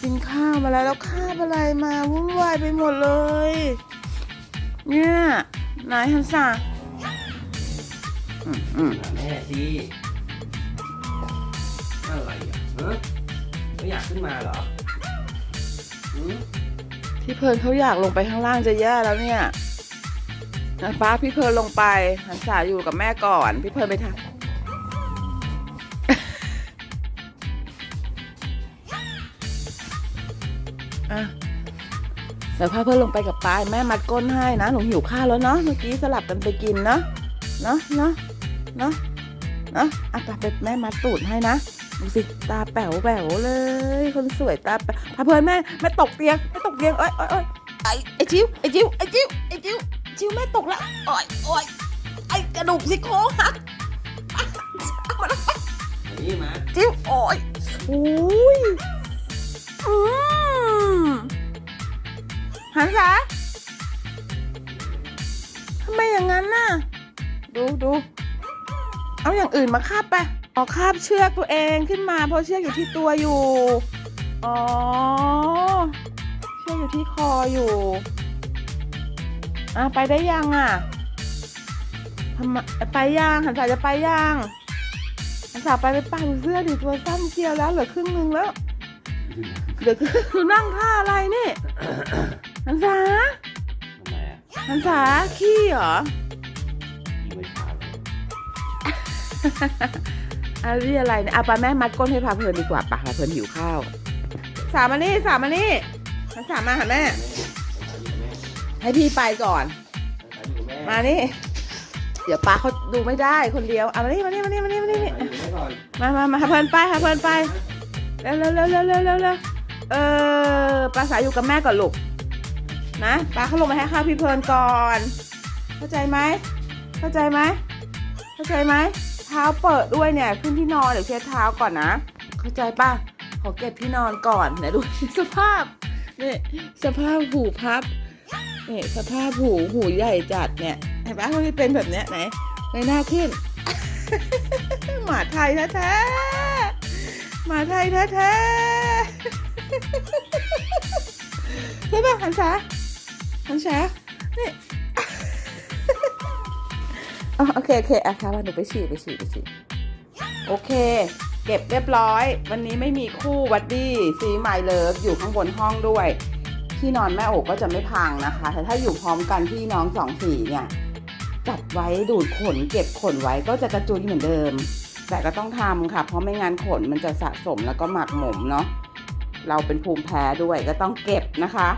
กินข้าวมาแล้วแล้วคาบอะไรมาวุ่นวายไปหมดเลย เนี่ยนายฮันซาอืมอืมแม่สิอะไรอะเออไม่อยากขึ้นมาเหรอหืมพี่เพลิร์นเขาอยากลงไปข้างล่างจะแย่แล้วเนี่ยนะป้าพี่เพลิร์นลงไปฮันซาอยู่กับแม่ก่อน พี่เพลิร์นไปทำ อะเดี๋ยวพาเพื่อนลงไปกับปายแม่มัดก้นให้นะหนูหิวข้าวแล้วเนาะเมื่อกี้สลับกันไปกินเนาะเนาะเนาะเนาะเนาะอะตาไปแม่มัดตูดให้นะดูสิตาแป๋วแป๋วเลย คนสวยตาแป๋วพาเพื่อนแม่แม่ตกเตียงแม่ตกเตียงเอ้ยเอ้ยเอ้ยไอ้ไอ้จิ๋วไอ้จิ๋วไอ้จิ๋วไอ้จิ๋วจิ๋วแม่ตกละโอ้ยโอ้ยไอ้กระดูกซี่โครงหักเอามาแล้วนี่มาจิ้วโอ้ยอุ้ยอืม หันษาทำไมอย่างนั้นน่ะ ดูดูเอาอย่างอื่นมาคาบไปอ๋อคาบเชือกตัวเองขึ้นมา เพราะเชือกอยู่ที่ตัวอยู่ อ๋อ เชือกอยู่ที่คออยู่อะไปได้ยังอะทำไมไปยังหันษาจะไปยังภาษาไปไปป้าดูเสื้อดิตัวสั้นเชียวแล้วเหลือครึ่งหนึงแล้วเหลือครึ่งคือนั่งท่าอะไรนี่ ไมอะหันษาขี้เหรอยิงไม่ขาดเลยอะเรียอะไรเนี่ยเอาปลาแม่มัดก้นให้พาเพลินดีกว่าปะพาเพลินหิวข้าว สามมานี่สามมานี่หันษามาหาแม่ ให้พี่ไปก่อน มานี่ เดี๋ยวป้าเขาดูไม่ได้คนเดียวเอามานี่มานี่มานี่มานี่มานี่มามามาหาเพลินไปหาเพลินไปเร็วเร็วเร็วเร็วเร็วเร็วเร็วเออปลาสายอยู่กับแม่ก่อนลูก นะปลาเขาลงมาให้ข้าวพี่เพลินก่อน เข้าใจไหมเข้าใจไหมเข้าใจไหมเท้าเปิดด้วยเนี่ยขึ้นที่นอนเดี๋ยวเช็ดเท้าก่อนนะ เข้าใจป่ะขอเก็บที่นอนก่อนไหนดูสภาพนี่สภาพหูพับนี่สภาพหูหูใหญ่จัดเนี่ยเห็นปะมันไม่เป็นแบบเนี้ยไหนเงยหน้าขึ้น หมาไทยแท้ๆหมาไทยแท้ๆใช่ป่ะหันษาหั นษานี่อ๋อโอเคโอเคอะค่ะวันหนูไปฉี่ไปฉี่ไปฉี่โอเค เก็บเรียบร้อย วันนี้ไม่มีคู่วัดดี้ซีไมเลิฟอยู่ข้างบนห้องด้วย ที่นอนแม่โอกก็จะไม่พังนะคะแต่ถ้าอยู่พร้อมกันพี่น้องสองสีเนี่ยจัดไว้ดูดขน เก็บขนไว้ก็จะกระจุยเหมือนเดิม แต่ก็ต้องทำค่ะ เพราะไม่งั้นขนมันจะสะสมแล้วก็หมักหมมเนาะเราเป็นภูมิแพ้ด้วยก็ต้องเก็บนะคะ